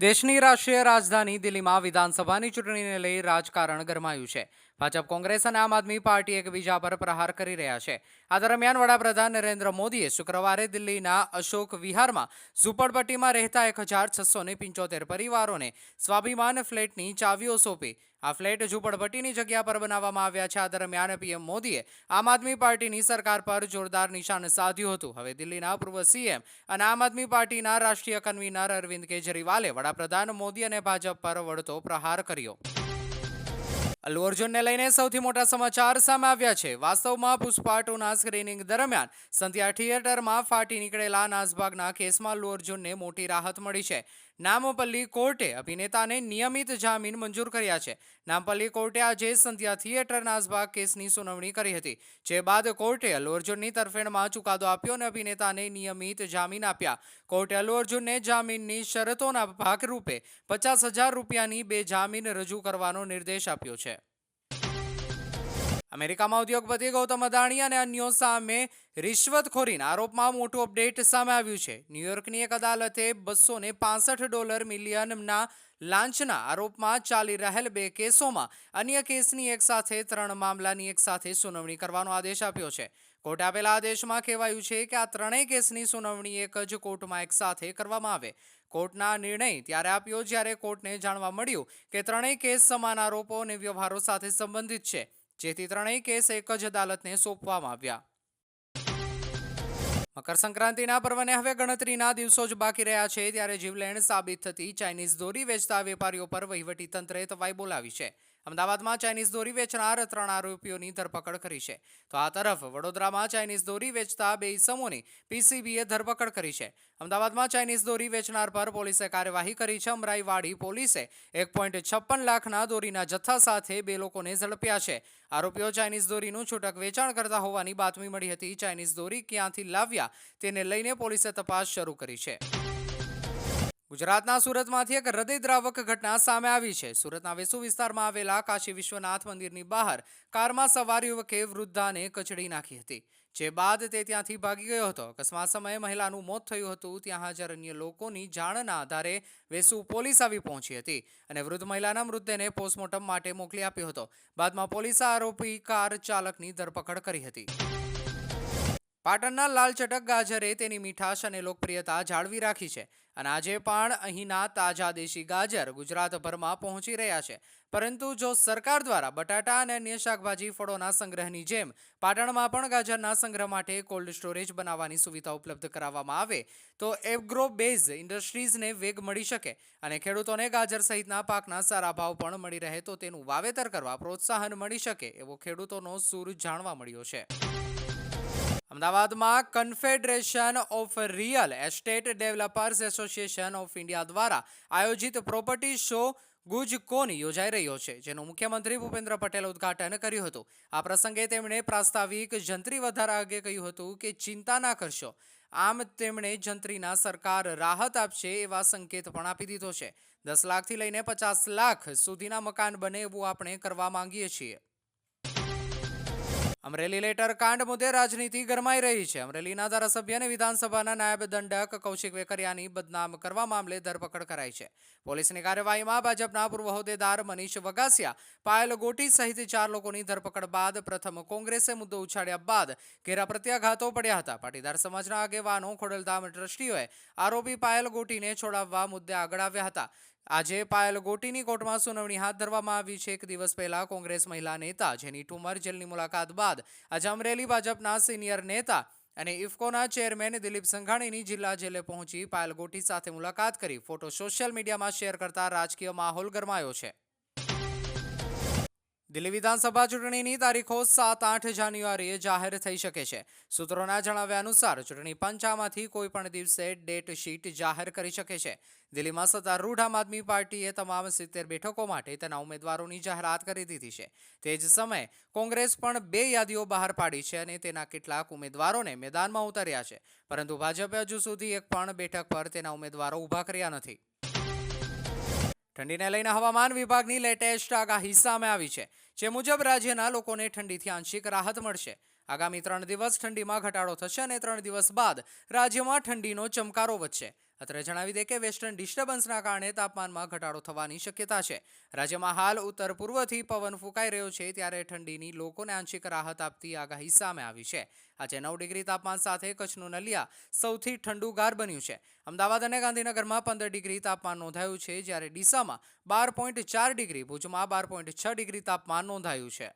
દેશની રાષ્ટ્રીય રાજધાની દિલ્હીમાં વિધાનસભાની ચૂંટણીને લઈ રાજકારણ ગરમાયું છે. ભાજપ કોંગ્રેસ અને આમ આદમી પાર્ટી એકબીજા પર પ્રહાર કરી રહ્યા છે. આ દરમિયાન વડાપ્રધાન નરેન્દ્ર મોદીએ શુક્રવારે દિલ્હીના અશોક વિહારમાં ઝુંપડપટ્ટીમાં રહેતા એક હજાર છસો ને પરિવારોને સ્વાભિમાન ફ્લેટની ચાવીઓ સોંપી. આ ફ્લેટ ઝૂંપડપટ્ટીની જગ્યા પર બનાવવામાં આવ્યા છે. આ દરમિયાન પીએમ મોદીએ આમ આદમી પાર્ટીની સરકાર પર જોરદાર નિશાન સાધ્યું હતું. હવે દિલ્હીના પૂર્વ સીએમ અને આમ આદમી પાર્ટીના રાષ્ટ્રીય કન્વીનર અરવિંદ કેજરીવાલે વડાપ્રધાન મોદી અને ભાજપ પર વળતો પ્રહાર કર્યો. અલ્લુ અર્જુનને લઈને સૌથી મોટા સમાચાર સામે આવ્યા છે. વાસ્તવમાં પુષ્પા ટુના સ્ક્રીનિંગ દરમિયાન સંધ્યા થિયેટરમાં ફાટી નીકળેલા નાસભાગના કેસમાં અલ્લુ અર્જુનને મોટી રાહત મળી છે. નામપલ્લી કોર્ટે અભિનેતાને નિયમિત જામીન મંજૂર કર્યા છે. નામપલ્લી કોર્ટે આજે સંધ્યા થિયેટર નાસભાગ કેસની સુનાવણી કરી હતી, જે બાદ કોર્ટે અલ્લુ અર્જુનની તરફેણમાં ચુકાદો આપ્યો અને અભિનેતાને નિયમિત જામીન આપ્યા. કોર્ટે અલ્લુ અર્જુનને જામીનની શરતોના ભાગરૂપે પચાસ હજાર રૂપિયાની બે જામીન રજૂ કરવાનો નિર્દેશ આપ્યો છે. અમેરિકામાં ઉદ્યોગપતિ ગૌતમ અદાણી અને અન્યો સામે રિશ્વતખોરીના આરોપમાં મોટું અપડેટ સામે આવ્યું છે. ન્યૂયોર્કની એક અદાલતે બસો ને ડોલર મિલિયનના લાંચના આરોપમાં ચાલી રહેલ બે કેસોમાં અન્ય કેસની એક સાથે ત્રણ મામલાની એક સાથે સુનાવણી કરવાનો આદેશ આપ્યો છે. કોર્ટે આપેલા આદેશમાં કહેવાયું છે કે આ ત્રણેય કેસની સુનાવણી એક જ કોર્ટમાં એક સાથે કરવામાં આવે. કોર્ટના નિર્ણય ત્યારે આપ્યો જ્યારે કોર્ટને જાણવા મળ્યું કે ત્રણેય કેસ સમાન આરોપો અને વ્યવહારો સાથે સંબંધિત છે. જેથી ત્રણેય કેસ એક જ અદાલતને સોંપવામાં આવ્યા. મકર સંક્રાંતિના પર્વને હવે ગણતરીના દિવસો જ બાકી રહ્યા છે, ત્યારે જીવલેણ સાબિત થતી ચાઇનીઝ દોરી વેચતા વેપારીઓ પર વહીવટી તંત્રે તવાઈ બોલાવી છે. અમદાવાદમાં ચાઇનીઝ દોરી વેચનાર ત્રણ આરોપીઓની ધરપકડ કરી છે. તો આ તરફ વડોદરામાં ચાઇનીઝ દોરી વેચતા બે ઇસમોની પીસીબીએ ધરપકડ કરી છે. અમદાવાદમાં ચાઇનીઝ દોરી વેચનાર પર પોલીસે કાર્યવાહી કરી છે. અમરાઈવાડી પોલીસે એક પોઈન્ટ છપ્પન લાખના દોરીના જથ્થા સાથે બે લોકોને ઝડપ્યા છે. આરોપીઓ ચાઇનીઝ દોરીનું છૂટક વેચાણ કરતા હોવાની બાતમી મળી હતી. ચાઇનીઝ દોરી ક્યાંથી લાવ્યા તેને લઈને પોલીસે તપાસ શરૂ કરી છે. ગુજરાતના સુરતમાંથી એક હૃદયદ્રાવક ઘટના સામે આવી છે. સુરતના વેસુ વિસ્તારમાં આવેલા કાશી વિશ્વનાથ મંદિરની બહાર કારમાં સવાર યુવકે વૃદ્ધાને કચડી નાખી હતી. જે બાદ તે ત્યાંથી ભાગી ગયો હતો. અકસ્માત સમયે મહિલાનું મોત થયું હતું. ત્યાં હાજર અન્ય લોકોની જાણના આધારે વેસુ પોલીસ આવી પહોંચી હતી અને વૃદ્ધ મહિલાના મૃતદેહને પોસ્ટમોર્ટમ માટે મોકલી આપ્યો હતો. બાદમાં પોલીસે આરોપી કાર ચાલકની ધરપકડ કરી હતી. પાટણના લાલચટક ગાજરે તેની મીઠાશ અને લોકપ્રિયતા જાળવી રાખી છે. અને આજે પણ અહીંના તાજા દેશી ગાજર ગુજરાતભરમાં પહોંચી રહ્યા છે. પરંતુ જો સરકાર દ્વારા બટાટા અને અન્ય શાકભાજી ફળોના સંગ્રહની જેમ પાટણમાં પણ ગાજરના સંગ્રહ માટે કોલ્ડ સ્ટોરેજ બનાવવાની સુવિધા ઉપલબ્ધ કરાવવામાં આવે, તો એગ્રો બેઝ ઇન્ડસ્ટ્રીઝને વેગ મળી શકે અને ખેડૂતોને ગાજર સહિતના પાકના સારા ભાવ પણ મળી રહે તો તેનું વાવેતર કરવા પ્રોત્સાહન મળી શકે એવો ખેડૂતોનો સૂર જાણવા મળ્યો છે. અમદાવાદમાં confederation of real estate developers association of India દ્વારા આયોજિત પ્રોપર્ટી શો ગુજકોન યોજાઈ રહ્યો છે, જેનું મુખ્યમંત્રી ભૂપેન્દ્ર પટેલે ઉદ્ઘાટન કર્યું હતું. આ પ્રસંગે તેમણે પ્રાસ્તાવિક જંત્રી વધારા અંગે કહ્યું હતું કે ચિંતા ના કરશો. આમ તેમણે જંત્રીના સરકાર રાહત આપશે એવા સંકેત પણ આપી દીધો છે. દસ લાખથી લઈને પચાસ લાખ સુધીના મકાન બને એવું આપણે કરવા માંગીએ છીએ. અમરેલી લેટર કાંડ મુદ્દે રાજનીતિ ગરમાઈ રહી છે. અમરેલીના ધારાસભ્યને વિધાનસભાના નાયબ દંડક કૌશિક વેકરિયાની બદનામ કરવા મામલે ધરપકડ કરાઈ છે. પોલીસની કાર્યવાહીમાં ભાજપના પૂર્વ હોદ્દેદાર મનીષ વગાસિયા પાયલ ગોટી સહિત ચાર લોકોની ધરપકડ બાદ પ્રથમ કોંગ્રેસે મુદ્દો ઉછાળ્યા બાદ ઘેરા પ્રત્યાઘાતો પડ્યા હતા. પાટીદાર સમાજના આગેવાનો ખોડલધામ ટ્રસ્ટીઓએ આરોપી પાયલ ગોટીને છોડાવવા મુદ્દે આગળ આવ્યા હતા. આજે પાયલ ગોટીની કોર્ટમાં સુનાવણી હાથ ધરવામાં આવી છે. એક દિવસ પહેલા કોંગ્રેસ મહિલા નેતા, જેની ટુમર જેલની મુલાકાત બાદ આજે અમરેલી ભાજપના સિનિયર નેતા અને ઇફકોના ચેરમેન દિલીપ સંઘાણીની જિલ્લા જેલે પહોંચી પાયલ ગોટી સાથે મુલાકાત કરી ફોટો સોશિયલ મીડિયામાં શેર કરતા રાજકીય માહોલ ગરમાયો છે. દિલ્હી વિધાનસભા ચૂંટણીની તારીખો સાત, આઠ જાન્યુઆરીએ જાહેર થઈ શકે છે. સૂત્રોના જણાવ્યા અનુસાર ચૂંટણી પંચ આમાંથી કોઈ પણ દિવસે ડેટ શીટ જાહેર કરી શકે છે. દિલ્હીમાં સત્તારૂઢ આમ આદમી પાર્ટીએ તમામ સિત્તેર બેઠકો માટે તેના ઉમેદવારોની જાહેરાત કરી દીધી છે. તે જ સમયે કોંગ્રેસ પણ બે યાદીઓ બહાર પાડી છે અને તેના કેટલાક ઉમેદવારોને મેદાનમાં ઉતાર્યા છે. પરંતુ ભાજપે હજુ સુધી એક પણ બેઠક પર તેના ઉમેદવારો ઊભા કર્યા નથી. ઠંડીને લઈને હવામાન વિભાગની લેટેસ્ટ આગાહી સામે આવી છે. જે મુજબ રાજ્યના લોકોને ઠંડીથી આંશિક રાહત મળશે. આગામી ત્રણ દિવસ ઠંડીમાં ઘટાડો થશે અને ત્રણ દિવસ બાદ રાજ્યમાં ઠંડીનો ચમકારો વધશે. અત્રે જણાવી દે કે વેસ્ટર્ન ડિસ્ટર્બન્સના કારણે તાપમાનમાં ઘટાડો થવાની શક્યતા છે. રાજ્યમાં હાલ ઉત્તર પૂર્વથી પવન ફૂંકાઈ રહ્યો છે ત્યારે ઠંડીની લોકોને આંશિક રાહત આપતી આગાહી સામે આવી છે. આજે નવ ડિગ્રી તાપમાન સાથે કચ્છનું નલિયા સૌથી ઠંડુગાર બન્યું છે. અમદાવાદ અને ગાંધીનગરમાં પંદર ડિગ્રી તાપમાન નોંધાયું છે જ્યારે ડીસામાં બાર પોઈન્ટ ચાર ડિગ્રી, ભુજમાં બાર પોઈન્ટ છ ડિગ્રી તાપમાન નોંધાયું છે.